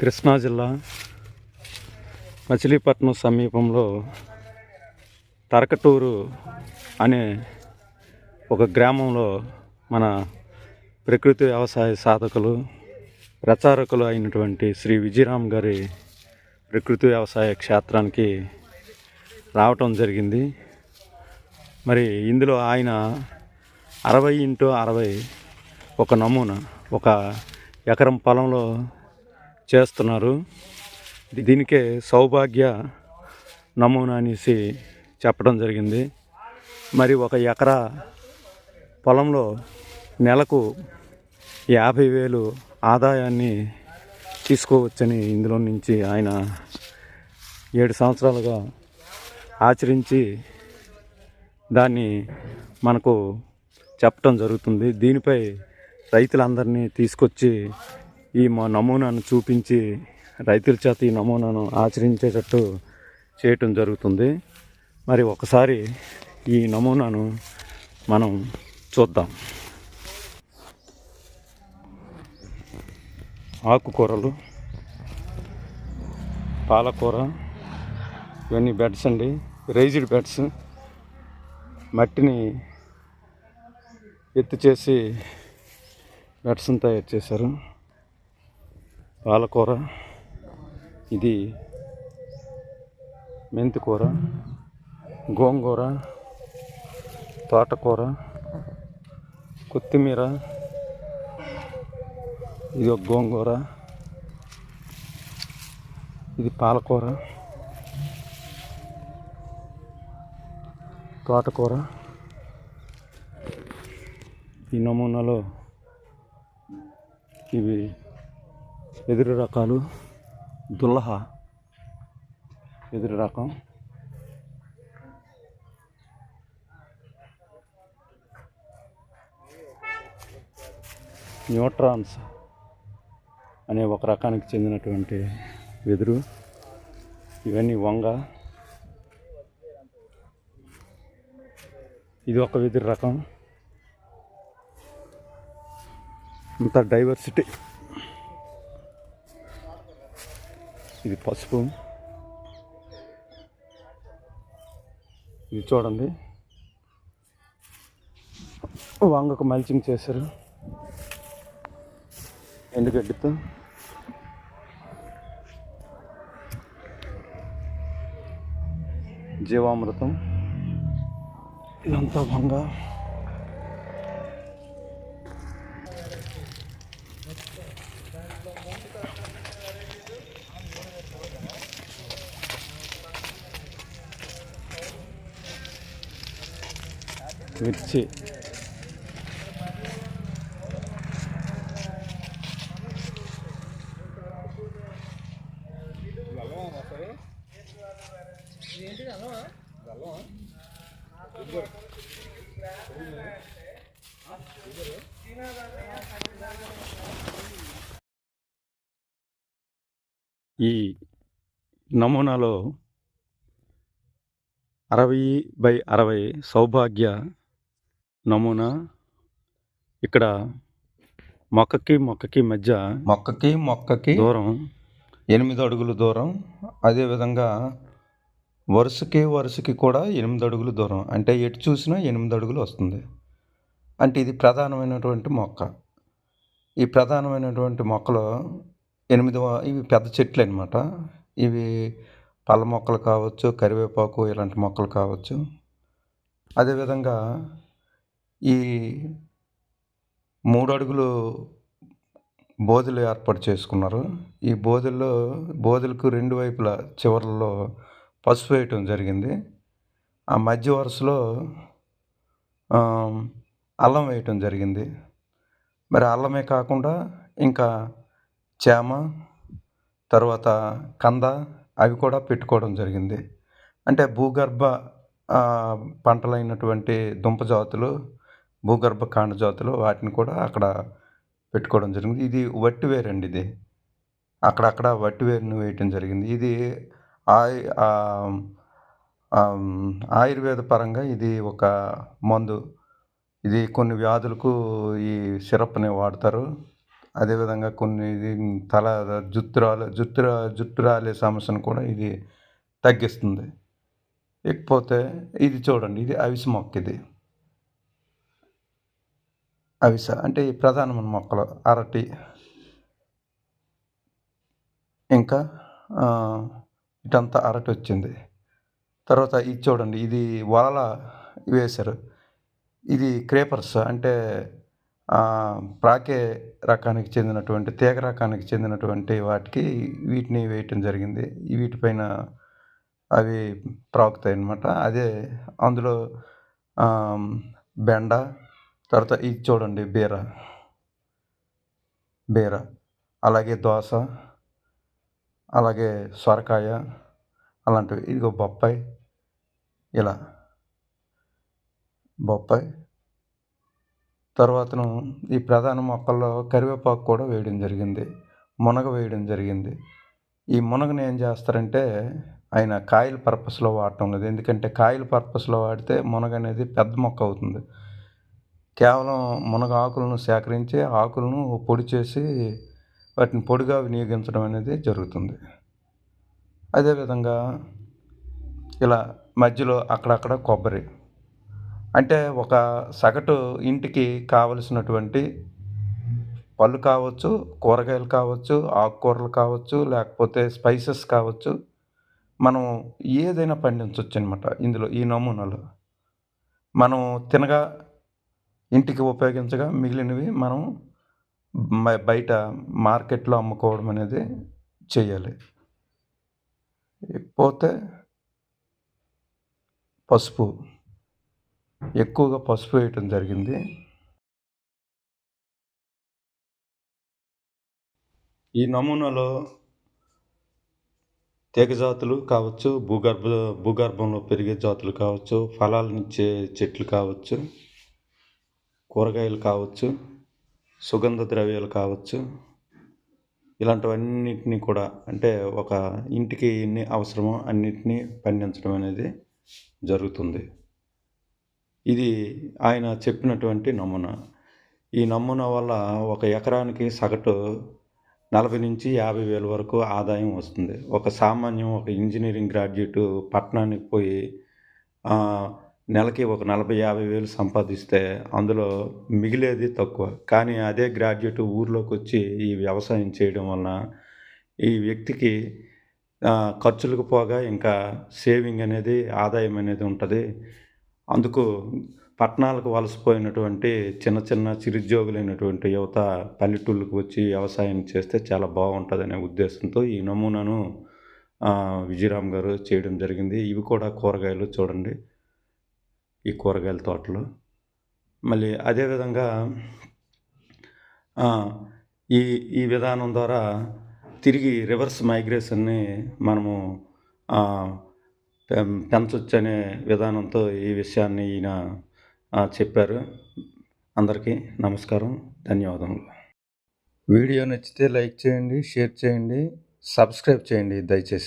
కృష్ణా జిల్లా మచిలీపట్నం సమీపంలో తరకటూరు అనే ఒక గ్రామంలో మన ప్రకృతి వ్యవసాయ సాధకులు ప్రచారకులు అయినటువంటి శ్రీ విజయరామ్ గారి ప్రకృతి వ్యవసాయ క్షేత్రానికి రావటం జరిగింది. మరి ఇందులో ఆయన అరవై ఇంటూ అరవై ఒక నమూనా ఒక ఎకరం పొలంలో చేస్తున్నారు. దీనికే సౌభాగ్య నమూనా అనేసి చెప్పడం జరిగింది. మరి ఒక ఎకరా పొలంలో నెలకు యాభై వేలు ఆదాయాన్ని తీసుకోవచ్చని ఇందులో నుంచి ఆయన ఏడు సంవత్సరాలుగా ఆచరించి దాన్ని మనకు చెప్పటం జరుగుతుంది. దీనిపై రైతులందరినీ తీసుకొచ్చి ఈ మా నమూనాను చూపించి రైతుల చేత ఈ నమూనాను ఆచరించేటట్టు చేయటం జరుగుతుంది. మరి ఒకసారి ఈ నమూనాను మనం చూద్దాం. ఆకుకూరలు పాలకూర ఇవన్నీ బెడ్స్ అండి. రైజ్డ్ బెడ్స్ మట్టిని ఎత్తు చేసి బెడ్స్ని తయారు చేశారు. పాలకూర. ఇది మెంతికూర గోంగూర తోటకూర కొత్తిమీర ఇది ఒక గోంగూర ఇది పాలకూర తోటకూర. ఈ నమూనాలో ఇవి ఎదురు రకాలు దుల్లహ ఎదురు రకం. న్యూట్రాన్స్ అనే ఒక రకానికి చెందినటువంటి వెదురు. ఇవన్నీ వంగ. ఇది ఒక వెదురు రకం. ఇంత డైవర్సిటీ ఇది పసుపు. ఇది చూడండి. వంగకు మల్చింగ్ చేశారు. ఎండుగడ్డితో జీవామృతం. ఇదంతా వంగ. మిర్చి. ఈ నమూనాలో అరవై బై అరవై సౌభాగ్య నమూనా? ఇక్కడ మొక్కకి మొక్కకి మధ్య మొక్కకి మొక్కకి దూరం ఎనిమిది అడుగుల దూరం. అదేవిధంగా వరుసకి వరుసకి కూడా ఎనిమిది అడుగుల దూరం. అంటే ఎటు చూసినా ఎనిమిది అడుగులు వస్తుంది. అంటే ఇది ప్రధానమైనటువంటి మొక్క. ఈ ప్రధానమైనటువంటి మొక్కలో ఎనిమిది ఇవి పెద్ద చెట్లు అనమాట ఇవి పళ్ళ మొక్కలు కావచ్చు కరివేపాకు ఇలాంటి మొక్కలు కావచ్చు. అదేవిధంగా ఈ మూడు అడుగులు బోధులు ఏర్పాటు చేసుకున్నారు. ఈ బోధల్లో బోధులకు రెండు వైపుల చివర్లలో పసుపు వేయటం జరిగింది. ఆ మధ్య వరుసలో అల్లం వేయటం జరిగింది. మరి అల్లమే కాకుండా ఇంకా చేమ తర్వాత కంద అవి కూడా పెట్టుకోవడం జరిగింది. అంటే భూగర్భ పంటలైనటువంటి దుంప జాతులు భూగర్భ కాండ జాతులు వాటిని కూడా అక్కడ పెట్టుకోవడం జరిగింది. ఇది వట్టివేరు అండి ఇది. అక్కడక్కడ వట్టివేరుని వేయటం జరిగింది. ఇది ఆ, ఆయుర్వేద పరంగా ఇది ఒక మందు. ఇది కొన్ని వ్యాధులకు ఈ సిరప్ని వాడతారు. అదేవిధంగా కొన్ని ఇది తల జుట్టు రాలే జుట్టు జుట్టు రాలే సమస్యను కూడా ఇది తగ్గిస్తుంది. ఇకపోతే ఇది చూడండి ఇది అవిసి మొక్క ఇది. అవిస అంటే ఈ ప్రధానమైన మొక్కలు అరటి ఇంకా ఇటంతా అరటి వచ్చింది. తర్వాత ఇది చూడండి ఇది వలల వేశారు. ఇది క్రేపర్స్ అంటే ప్రాకే రకానికి చెందినటువంటి తీగ రకానికి చెందినటువంటి వాటికి వీటిని వేయటం జరిగింది. వీటిపైన అవి ప్రాకుతాయి అన్నమాట అదే అందులో బెండ తర్వాత ఇది చూడండి బీర. బీర. అలాగే దోస. అలాగే సొరకాయ. అలాంటివి. ఇదిగో బొప్పాయి. ఇలా. బొప్పాయి. తర్వాతను ఈ ప్రధాన మొక్కల్లో కరివేపాకు కూడా వేయడం జరిగింది. మునగ వేయడం జరిగింది. ఈ మునగను ఏం చేస్తారంటే ఆయన కాయల పర్పస్లో వాడటం లేదు. ఎందుకంటే కాయల పర్పస్లో వాడితే మునగ అనేది పెద్ద మొక్క అవుతుంది. కేవలం మునగ ఆకులను సేకరించి ఆకులను పొడి చేసి వాటిని పొడిగా వినియోగించడం అనేది జరుగుతుంది. అదేవిధంగా ఇలా మధ్యలో అక్కడక్కడ కొబ్బరి. అంటే ఒక సగటు ఇంటికి కావలసినటువంటి పళ్ళు కావచ్చు కూరగాయలు కావచ్చు ఆకుకూరలు కావచ్చు లేకపోతే స్పైసెస్ కావచ్చు మనం ఏదైనా పండించవచ్చు అనమాట ఇందులో ఈ నమూనాలో. మనం తినగా ఇంటికి ఉపయోగించగా మిగిలినవి మనం బయట మార్కెట్లో అమ్ముకోవడం అనేది చేయాలి పోతే పసుపు ఎక్కువగా పసుపు వేయటం జరిగింది. ఈ నమూనాలో తీగ జాతులు కావచ్చు భూగర్భ భూగర్భంలో పెరిగే జాతులు కావచ్చు ఫలాలనిచ్చే చెట్లు కావచ్చు కూరగాయలు కావచ్చు సుగంధ ద్రవ్యాలు కావచ్చు ఇలాంటివన్నిటిని కూడా అంటే ఒక ఇంటికి ఎన్ని అవసరమో అన్నిటినీ పండించడం అనేది జరుగుతుంది. ఇది ఆయన చెప్పినటువంటి నమూనా. ఈ నమూనా వల్ల ఒక ఎకరానికి సగటు నలభై నుంచి యాభై వేల వరకు ఆదాయం వస్తుంది. ఒక సామాన్యం ఒక ఇంజనీరింగ్ గ్రాడ్యుయేట్ పట్టణానికి పోయి నెలకి ఒక నలభై యాభై వేలు సంపాదిస్తే అందులో మిగిలేది తక్కువ. కానీ అదే గ్రాడ్యుయేట్ ఊర్లోకి వచ్చి ఈ వ్యవసాయం చేయడం వలన ఈ వ్యక్తికి ఖర్చులకు పోగా ఇంకా సేవింగ్ అనేది ఆదాయం అనేది ఉంటుంది. అందుకు పట్టణాలకు వలసపోయినటువంటి చిన్న చిన్న చిరుద్యోగులైనటువంటి యువత పల్లెటూళ్ళకు వచ్చి వ్యవసాయం చేస్తే చాలా బాగుంటుందనే ఉద్దేశంతో ఈ నమూనాను విజయరామ్ గారు చేయడం జరిగింది. ఇవి కూడా కూరగాయలు చూడండి. ఈ కూరగాయల తోటలు. మళ్ళీ అదేవిధంగా ఈ ఈ విధానం ద్వారా తిరిగి రివర్స్ మైగ్రేషన్ని మనము ఆ, పెం- అనే విధానంతో ఈ విషయాన్ని ఈయన చెప్పారు. అందరికీ నమస్కారం. ధన్యవాదములు. వీడియో నచ్చితే లైక్ చేయండి షేర్ చేయండి సబ్స్క్రైబ్ చేయండి దయచేసి.